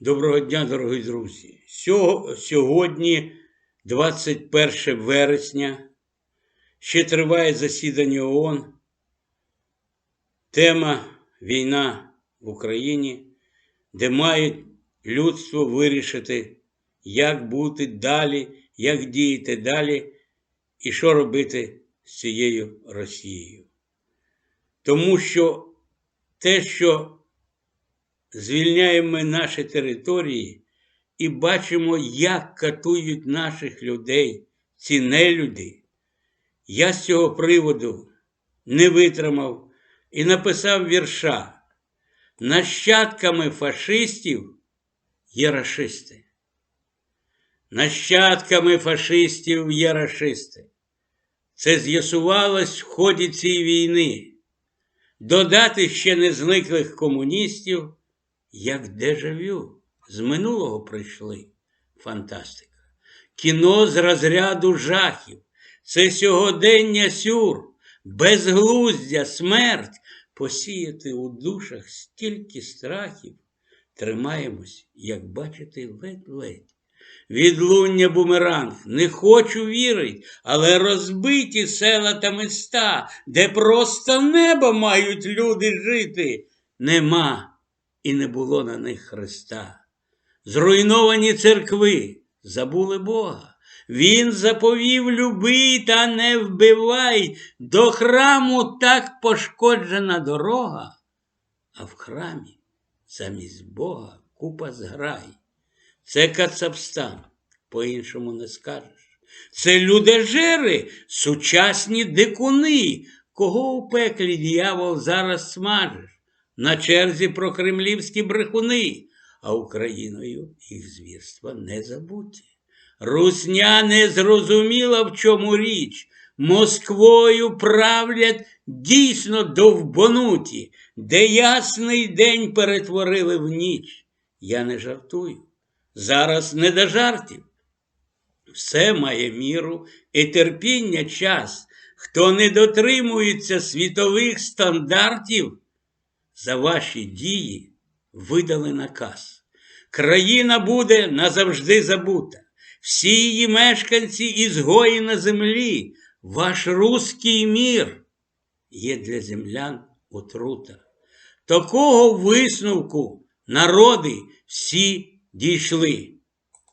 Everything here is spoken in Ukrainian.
Доброго дня, дорогі друзі. Сьогодні, 21 вересня, ще триває засідання ООН. Тема війна в Україні, де має людство вирішити, як бути далі, як діяти далі і що робити з цією Росією. Тому що те, що звільняємо наші території і бачимо, як катують наших людей, ці нелюди. Я з цього приводу не витримав і написав вірша. Нащадками фашистів є рашисти. Нащадками фашистів є рашисти. Це з'ясувалось в ході цієї війни. Додати ще не зниклих комуністів, як дежавю. З минулого прийшли. Фантастика. Кіно з розряду жахів. Це сьогодення сюр, безглуздя, смерть. Посіяти у душах стільки страхів. Тримаємось, як бачите, ледь-ледь. Відлуння бумеранг, не хочу вірить, але розбиті села та міста, де просто небо мають люди жити, нема і не було на них Христа. Зруйновані церкви, забули Бога. Він заповів люби та не вбивай, до храму так пошкоджена дорога, а в храмі замість Бога купа зграй. Це Кацапстан, по-іншому не скажеш. Це людожери, сучасні дикуни, кого у пеклі дьявол зараз смажеш. На черзі прокремлівські брехуни, а Україною їх звірства не забуті. Русня не зрозуміла, в чому річ. Москвою правлять дійсно довбонуті, де ясний день перетворили в ніч. Я не жартую. Зараз не до жартів. Все має міру і терпіння час. Хто не дотримується світових стандартів, за ваші дії видали наказ. Країна буде назавжди забута. Всі її мешканці ізгої на землі. Ваш руський мір є для землян отрута. Такого висновку народи всі дійшли.